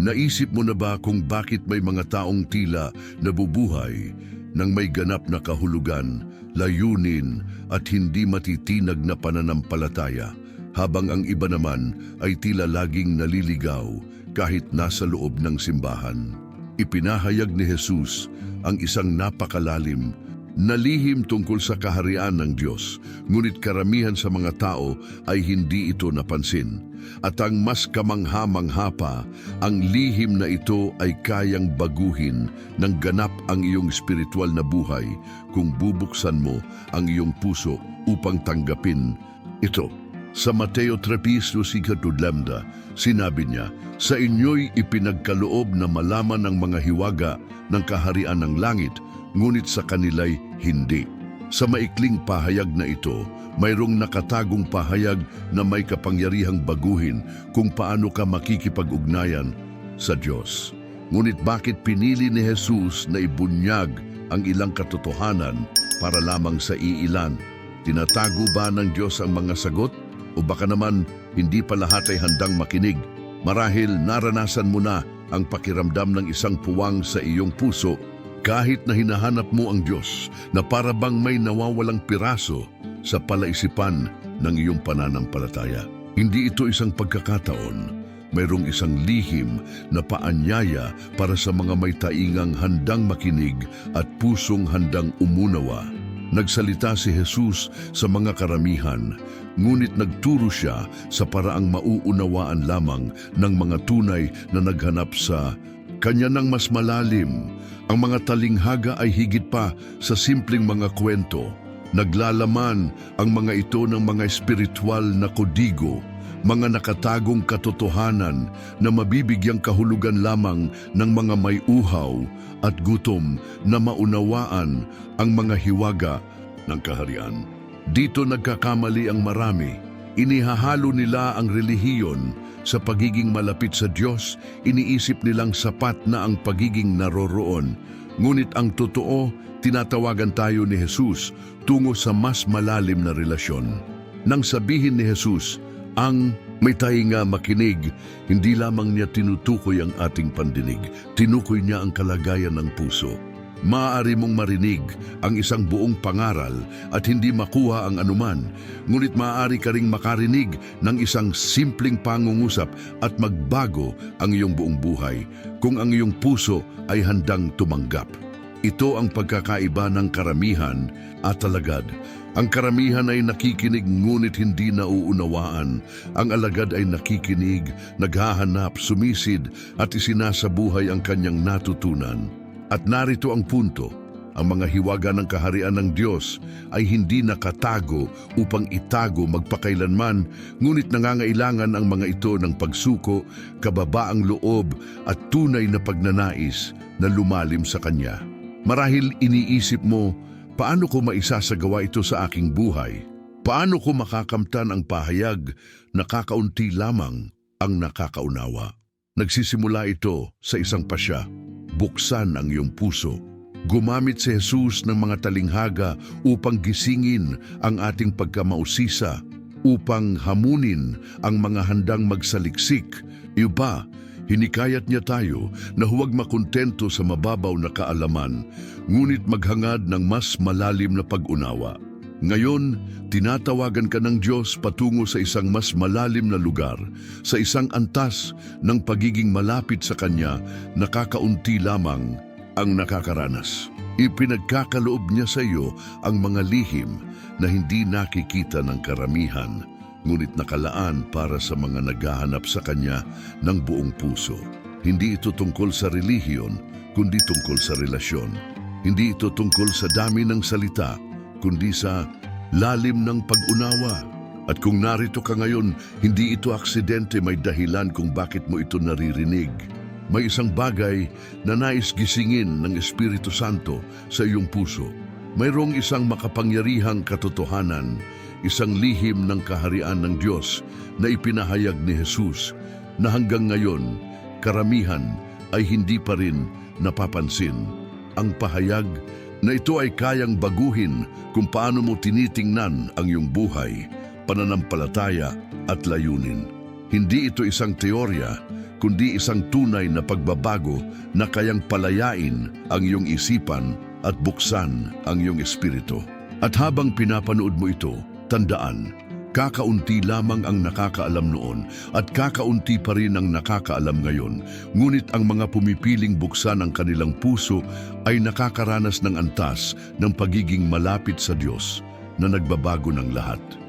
Naisip mo na ba kung bakit may mga taong tila nabubuhay ng may ganap na kahulugan, layunin at hindi matitinag na pananampalataya, habang ang iba naman ay tila laging naliligaw kahit nasa loob ng simbahan? Ipinahayag ni Jesus ang isang napakalalim na lihim tungkol sa kaharian ng Diyos, ngunit karamihan sa mga tao ay hindi ito napansin. At ang mas kamangha-mangha pa, ang lihim na ito ay kayang baguhin ng ganap ang iyong spiritual na buhay kung bubuksan mo ang iyong puso upang tanggapin ito. Sa Mateo 3.12, sinabi niya, Sa inyo'y ipinagkaloob na malaman ng mga hiwaga ng kaharian ng langit, ngunit sa kanila'y hindi. Sa maikling pahayag na ito, mayroong nakatagong pahayag na may kapangyarihang baguhin kung paano ka makikipag-ugnayan sa Diyos. Ngunit bakit pinili ni Jesus na ibunyag ang ilang katotohanan para lamang sa iilan? Tinatago ba ng Diyos ang mga sagot? O baka naman hindi pa lahat ay handang makinig? Marahil naranasan mo na ang pakiramdam ng isang puwang sa iyong puso kahit na hinahanap mo ang Diyos na para bang may nawawalang piraso sa palaisipan ng iyong pananampalataya. Hindi ito isang pagkakataon. Mayroong isang lihim na paanyaya para sa mga may taingang handang makinig at pusong handang umunawa. Nagsalita si Jesus sa mga karamihan, ngunit nagturo siya sa paraang mauunawaan lamang ng mga tunay na naghanap sa kanya ng mas malalim. Ang mga talinghaga ay higit pa sa simpleng mga kwento. Naglalaman ang mga ito ng mga espiritual na kodigo, mga nakatagong katotohanan na mabibigyang kahulugan lamang ng mga may uhaw at gutom na maunawaan ang mga hiwaga ng kaharian. Dito nagkakamali ang marami. Inihahalo nila ang relihiyon sa pagiging malapit sa Diyos, iniisip nilang sapat na ang pagiging naroroon. Ngunit ang totoo, tinatawagan tayo ni Jesus tungo sa mas malalim na relasyon. Nang sabihin ni Jesus, ang may tainga makinig, hindi lamang niya tinutukoy ang ating pandinig, tinukoy niya ang kalagayan ng puso. Maaari mong marinig ang isang buong pangaral at hindi makuha ang anuman, ngunit maaari ka ring makarinig ng isang simpleng pangungusap at magbago ang iyong buong buhay kung ang iyong puso ay handang tumanggap. Ito ang pagkakaiba ng karamihan at alagad. Ang karamihan ay nakikinig ngunit hindi nauunawaan. Ang alagad ay nakikinig, naghahanap, sumisid at isinasabuhay ang kanyang natutunan. At narito ang punto, ang mga hiwaga ng kaharian ng Diyos ay hindi nakatago upang itago magpakailanman, ngunit nangangailangan ang mga ito ng pagsuko, kababaang loob at tunay na pagnanais na lumalim sa Kanya. Marahil iniisip mo, paano ko maisasagawa ito sa aking buhay? Paano ko makakamtan ang pahayag na kakaunti lamang ang nakakaunawa? Nagsisimula ito sa isang pasya. Buksan ang iyong puso. Gumamit si Jesus ng mga talinghaga upang gisingin ang ating pagkamausisa, upang hamunin ang mga handang magsaliksik. Iba, hinikayat niya tayo na huwag makontento sa mababaw na kaalaman, ngunit maghangad ng mas malalim na pag-unawa. Ngayon, tinatawagan ka ng Diyos patungo sa isang mas malalim na lugar, sa isang antas ng pagiging malapit sa Kanya na kakaunti lamang ang nakakaranas. Ipinagkakaloob niya sa iyo ang mga lihim na hindi nakikita ng karamihan, ngunit nakalaan para sa mga naghahanap sa Kanya ng buong puso. Hindi ito tungkol sa relihiyon, kundi tungkol sa relasyon. Hindi ito tungkol sa dami ng salita, kundi sa lalim ng pag-unawa. At kung narito ka ngayon, hindi ito aksidente may dahilan kung bakit mo ito naririnig. May isang bagay na nais gisingin ng Espiritu Santo sa iyong puso. Mayroong isang makapangyarihang katotohanan, isang lihim ng kaharian ng Diyos na ipinahayag ni Jesus na hanggang ngayon, karamihan ay hindi pa rin napapansin. Ang pahayag na ito ay kayang baguhin kung paano mo tinitingnan ang iyong buhay, pananampalataya at layunin. Hindi ito isang teorya, kundi isang tunay na pagbabago na kayang palayain ang iyong isipan at buksan ang iyong espiritu. At habang pinapanood mo ito, tandaan, kakaunti lamang ang nakakaalam noon at kakaunti pa rin ang nakakaalam ngayon. Ngunit ang mga pumipiling buksan ang kanilang puso ay nakakaranas ng antas ng pagiging malapit sa Diyos na nagbabago ng lahat.